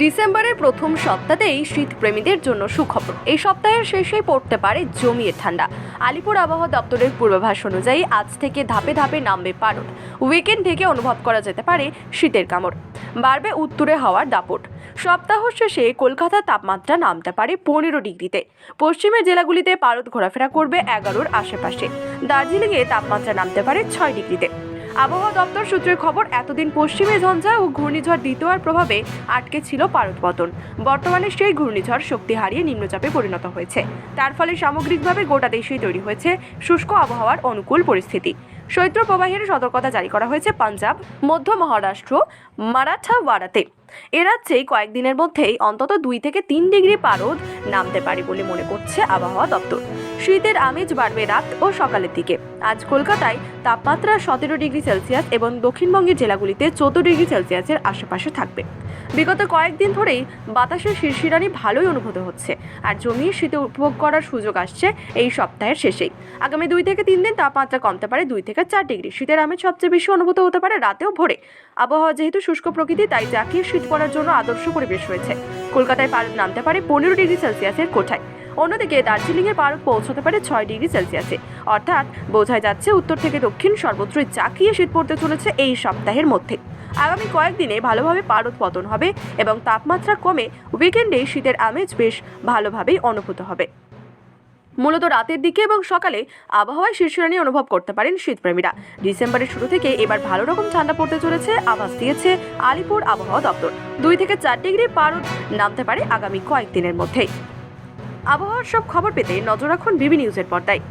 ডিসেম্বরের প্রথম সপ্তাহতেই শীতপ্রেমীদের জন্য সুখবর। এই সপ্তাহের শেষেই পড়তে পারে জমিয়ে ঠান্ডা। আলিপুর আবহাওয়া দপ্তরের পূর্বাভাস অনুযায়ী আজ থেকে ধাপে ধাপে নামবে পারদ। উইকেন্ড থেকে অনুভব করা যেতে পারে শীতের কামড়। বাড়বে উত্তরে হওয়ার দাপট। সপ্তাহ শেষে কলকাতার তাপমাত্রা নামতে পারে পনেরো ডিগ্রিতে। পশ্চিমের জেলাগুলিতে পারদ ঘোরাফেরা করবে এগারোর আশেপাশে। দার্জিলিংয়ে তাপমাত্রা নামতে পারে ছয় ডিগ্রিতে। আবহাওয়া দপ্তর সূত্রের খবর, এতদিন পশ্চিমে ঝঞ্ঝা ও ঘূর্ণিঝড় দ্বিতীয়ার প্রভাবে আটকে ছিল পারদ পতন। বর্তমানে সেই ঘূর্ণিঝড় শক্তি হারিয়ে নিম্নচাপে পরিণত হয়েছে। তার ফলে সামগ্রিকভাবে গোটা দেশেই তৈরি হয়েছে শুষ্ক আবহাওয়ার অনুকূল পরিস্থিতি। শৈত্য প্রবাহের সতর্কতা জারি করা হয়েছে পাঞ্জাব, মধ্য মহারাষ্ট্র, মারাঠাওয়াড়াতে। এ রাজ্যেই কয়েকদিনের মধ্যেই অন্তত দুই থেকে তিন ডিগ্রি পারদ নামতে পারে বলে মনে করছে আবহাওয়া দপ্তর। শীতের আমেজ বাড়বে রাত ও সকালের দিকে। আজ কলকাতায় তাপমাত্রা সতেরো ডিগ্রি সেলসিয়াস এবং দক্ষিণবঙ্গের জেলাগুলিতে চোদ্দ ডিগ্রি সেলসিয়াসের আশেপাশে থাকবে। বিগত কয়েকদিন ধরেই বাতাসের শিরশিরানি ভালোই অনুভূত হচ্ছে আর জমিয়ে শীতে উপভোগ করার সুযোগ আসছে এই সপ্তাহের শেষেই। আগামী দুই থেকে তিন দিন তাপমাত্রা কমতে পারে দুই থেকে চার ডিগ্রি। শীতের আমেজ সবচেয়ে বেশি অনুভূত হতে পারে রাতেও ভোরে। আবহাওয়া যেহেতু শুষ্ক প্রকৃতি তাই জাকিয়ে শীত পড়ার জন্য আদর্শ পরিবেশ রয়েছে। কলকাতায় পারদ নামতে পারে পনেরো ডিগ্রি সেলসিয়াসের কোঠায়। অন্যদিকে দার্জিলিংয়ে পারদ পৌঁছতে পারে ছয় ডিগ্রি সেলসিয়াসে। অর্থাৎ বোঝাই যাচ্ছে উত্তর থেকে দক্ষিণ সর্বত্রই জাকিয়ে শীত পড়তে চলেছে এই সপ্তাহের মধ্যে। আগামী কয়েকদিনে ভালোভাবে পারদ পতন হবে এবং তাপমাত্রা কমে উইকেন্ডে শীতের আমেজ বেশ ভালোভাবেই অনুভূত হবে। মূলত রাতের দিকে এবং সকালে আবহাওয়ায় শীর্ষরানি অনুভব করতে পারেন শীতপ্রেমীরা। ডিসেম্বরের শুরু থেকে এবার ভালো রকম ঠান্ডা পড়তে চলেছে, আভাস দিয়েছে আলিপুর আবহাওয়া দপ্তর। দুই থেকে চার ডিগ্রি পার নামতে পারে আগামী কয়েকদিনের মধ্যেই। আবহাওয়ার সব খবর পেতে নজর রাখুন বিবি নিউজের পর্দায়।